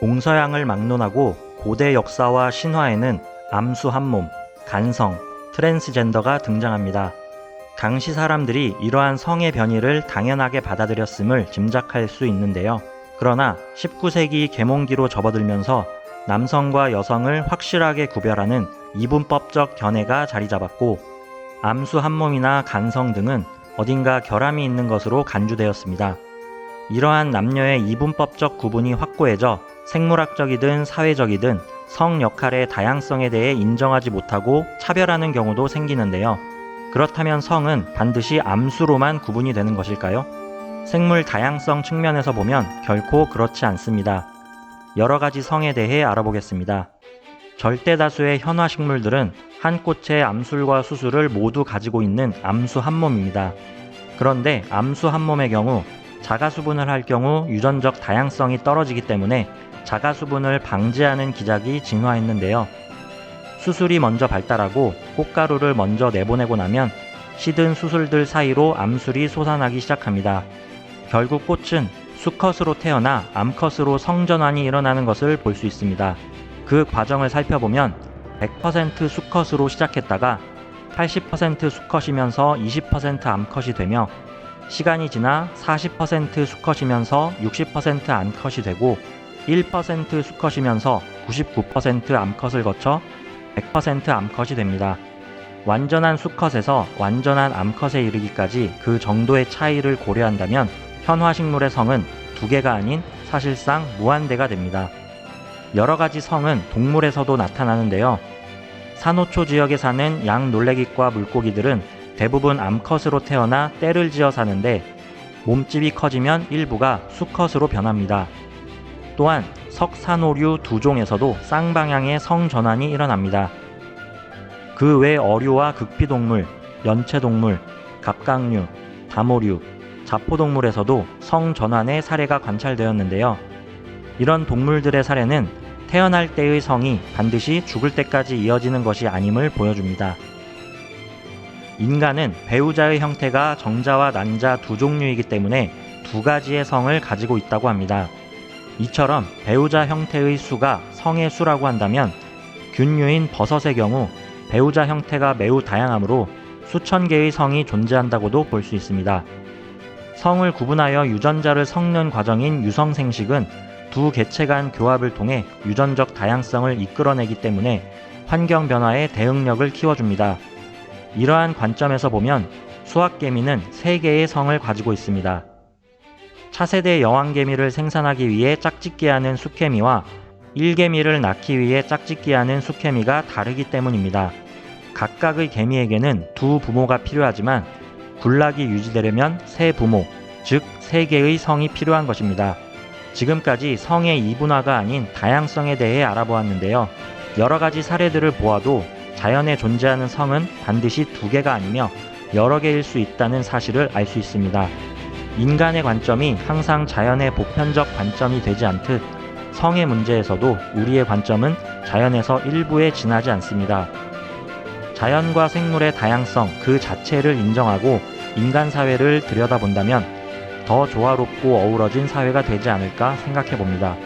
동서양을 막론하고 고대 역사와 신화에는 암수 한 몸, 간성, 트랜스젠더가 등장합니다. 당시 사람들이 이러한 성의 변이를 당연하게 받아들였음을 짐작할 수 있는데요. 그러나 19세기 계몽기로 접어들면서 남성과 여성을 확실하게 구별하는 이분법적 견해가 자리 잡았고 암수 한 몸이나 간성 등은 어딘가 결함이 있는 것으로 간주되었습니다. 이러한 남녀의 이분법적 구분이 확고해져 생물학적이든 사회적이든 성 역할의 다양성에 대해 인정하지 못하고 차별하는 경우도 생기는데요. 그렇다면 성은 반드시 암수로만 구분이 되는 것일까요? 생물 다양성 측면에서 보면 결코 그렇지 않습니다. 여러 가지 성에 대해 알아보겠습니다. 절대 다수의 현화 식물들은 한 꽃의 암술과 수술을 모두 가지고 있는 암수 한 몸입니다. 그런데 암수 한 몸의 경우 자가수분을 할 경우 유전적 다양성이 떨어지기 때문에 자가수분을 방지하는 기작이 진화했는데요. 수술이 먼저 발달하고 꽃가루를 먼저 내보내고 나면 시든 수술들 사이로 암술이 솟아나기 시작합니다. 결국 꽃은 수컷으로 태어나 암컷으로 성전환이 일어나는 것을 볼 수 있습니다. 그 과정을 살펴보면 100% 수컷으로 시작했다가 80% 수컷이면서 20% 암컷이 되며 시간이 지나 40% 수컷이면서 60% 암컷이 되고 1% 수컷이면서 99% 암컷을 거쳐 100% 암컷이 됩니다. 완전한 수컷에서 완전한 암컷에 이르기까지 그 정도의 차이를 고려한다면 현화식물의 성은 두 개가 아닌 사실상 무한대가 됩니다. 여러 가지 성은 동물에서도 나타나는데요. 산호초 지역에 사는 양 놀래기과 물고기들은 대부분 암컷으로 태어나 떼를 지어 사는데 몸집이 커지면 일부가 수컷으로 변합니다. 또한 석산호류 두 종에서도 쌍방향의 성전환이 일어납니다. 그 외 어류와 극피동물, 연체동물, 갑각류, 다모류, 자포동물에서도 성전환의 사례가 관찰되었는데요. 이런 동물들의 사례는 태어날 때의 성이 반드시 죽을 때까지 이어지는 것이 아님을 보여줍니다. 인간은 배우자의 형태가 정자와 난자 두 종류이기 때문에 두 가지의 성을 가지고 있다고 합니다. 이처럼 배우자 형태의 수가 성의 수라고 한다면 균류인 버섯의 경우 배우자 형태가 매우 다양하므로 수천 개의 성이 존재한다고도 볼 수 있습니다. 성을 구분하여 유전자를 섞는 과정인 유성생식은 두 개체 간 교합을 통해 유전적 다양성을 이끌어내기 때문에 환경 변화에 대응력을 키워줍니다. 이러한 관점에서 보면 수학개미는 세 개의 성을 가지고 있습니다. 차세대 여왕개미를 생산하기 위해 짝짓기 하는 수개미와 일개미를 낳기 위해 짝짓기 하는 수개미가 다르기 때문입니다. 각각의 개미에게는 두 부모가 필요하지만 군락이 유지되려면 세 부모, 즉 세 개의 성이 필요한 것입니다. 지금까지 성의 이분화가 아닌 다양성에 대해 알아보았는데요. 여러 가지 사례들을 보아도 자연에 존재하는 성은 반드시 두 개가 아니며 여러 개일 수 있다는 사실을 알 수 있습니다. 인간의 관점이 항상 자연의 보편적 관점이 되지 않듯 성의 문제에서도 우리의 관점은 자연에서 일부에 지나지 않습니다. 자연과 생물의 다양성 그 자체를 인정하고 인간 사회를 들여다본다면 더 조화롭고 어우러진 사회가 되지 않을까 생각해 봅니다.